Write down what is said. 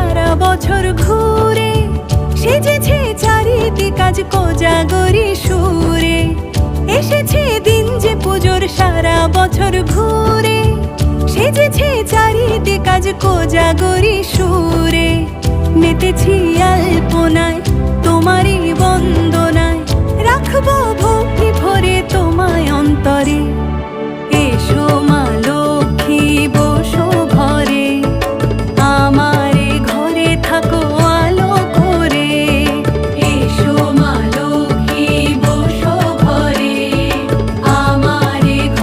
সারা বছর ঘুরে সেজেছে চারিদিক কাজ কোজাগরি সুরে। এসেছে দিন যে পুজোর সারা বছর ঘুরে, সেজেছে চারিদিক কাজ কোজাগরি সুরে। মেতেছি আলপনায় তোমারই বন্দনায়, রাখব ভক্তি ভরে তোমায় অন্তরে। এসো